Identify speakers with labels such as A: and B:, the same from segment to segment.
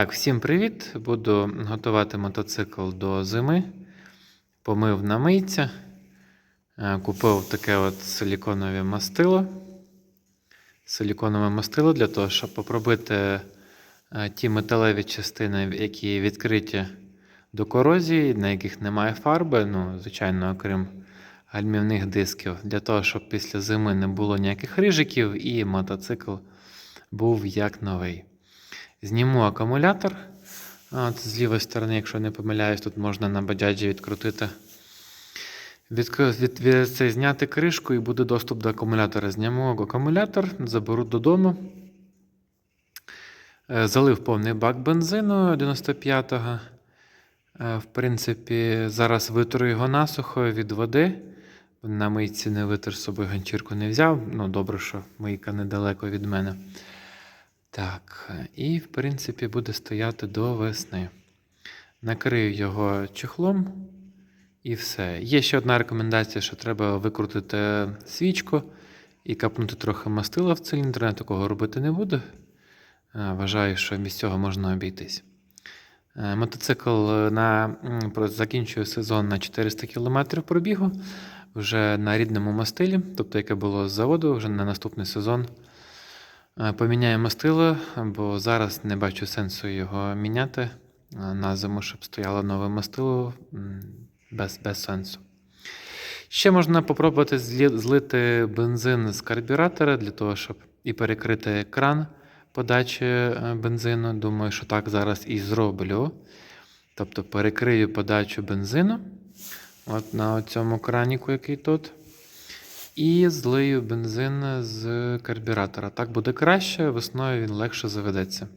A: Так, всім привіт! Буду готувати мотоцикл до зими. Помив на мийці. Е, Купив таке от силіконове мастило. Силіконове мастило для того, щоб попробити е, ті металеві частини, які відкриті до корозії, на яких немає фарби, ну, звичайно, окрім гальмівних дисків, для того, щоб після зими не було ніяких рижиків і мотоцикл був як новий. Зніму акумулятор. От з лівої сторони, якщо не помиляюсь, тут можна на баджаджі відкрутити. Від, від, від, це, зняти кришку і буде доступ до акумулятора. Зніму акумулятор, заберу додому. Е, Залив повний бак бензину 95-го. Е, В принципі, зараз витру його насухо від води. На мийці не витер з собою ганчірку не взяв. Ну, добре, що мийка недалеко від мене. Так, і в принципі буде стояти до весни. Накрию його чехлом і все. Є ще одна рекомендація, що треба викрутити свічку і капнути трохи мастила в циліндр. Я такого робити не буду. Е, Вважаю, що без цього можна обійтись. Е, Мотоцикл на, закінчує сезон на 400 км пробігу вже на рідному мастилі, тобто яке було з заводу, вже на наступний сезон. Е, Поміняю мастило, бо зараз не бачу сенсу його міняти е, на зиму, щоб стояло нове мастило без, без сенсу. Ще можна попробувати злити бензин з карбюратора для того, щоб і перекрити кран подачі е, бензину. Думаю, що так зараз і зроблю. Тобто перекрию подачу бензину от на цьому краніку, який тут. І злию бензин з карбюратора. Так буде краще, весною він легше заведеться.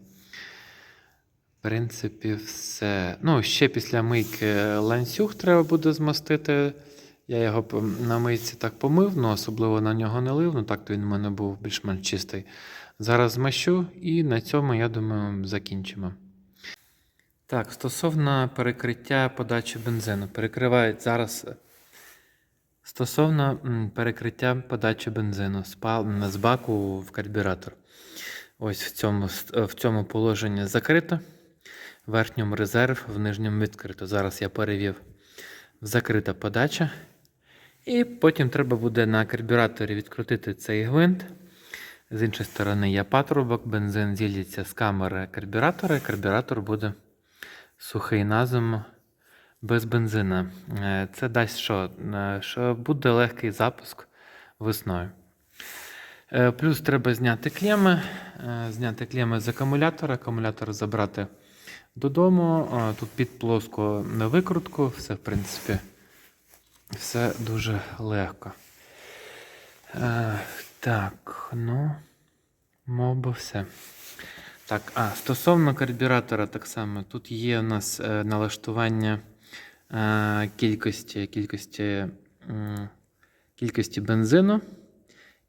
A: В принципі, все. Ну, ще після мийки ланцюг треба буде змастити. Я його на мийці так помив, ну особливо на нього не лив, ну так то він у мене був більш-менш чистий. Зараз змащу і на цьому, я думаю, закінчимо. Так, стосовно перекриття подачі бензину. Перекривають зараз Стосовно перекриття подачі бензину з, баку в карбюратор. Ось в цьому, е, в цьому положенні закрито. В верхньому резерв, в нижньому відкрито. Зараз я перевів в закрита подача. І потім треба буде на карбюраторі відкрутити цей гвинт. З іншої сторони є патрубок, бензин зілється з камери карбюратора, і карбюратор буде сухий на зиму без бензина. Е, Це дасть що? Е, Що буде легкий запуск весною. Е, Плюс треба зняти клеми, зняти клеми з акумулятора, акумулятор забрати додому. Тут під плоску на викрутку, все, в принципі, все дуже легко. Так, ну, мов би все. Так, а стосовно карбюратора, так само, тут є у нас налаштування кількості, кількості, кількості бензину.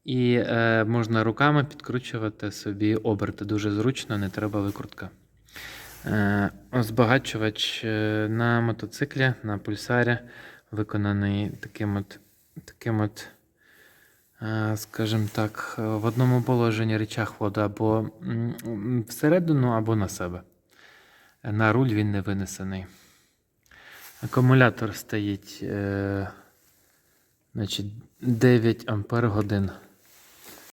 A: І е, можна руками підкручувати собі оберти. Дуже зручно, не треба викрутка. Е, збагачувач е, на мотоциклі, на пульсарі, виконаний таким от, таким от е, скажімо так, в одному положенні речах воду або всередину, або на себе. На руль він не винесений. Акумулятор стоїть е, значить, 9 ампер годин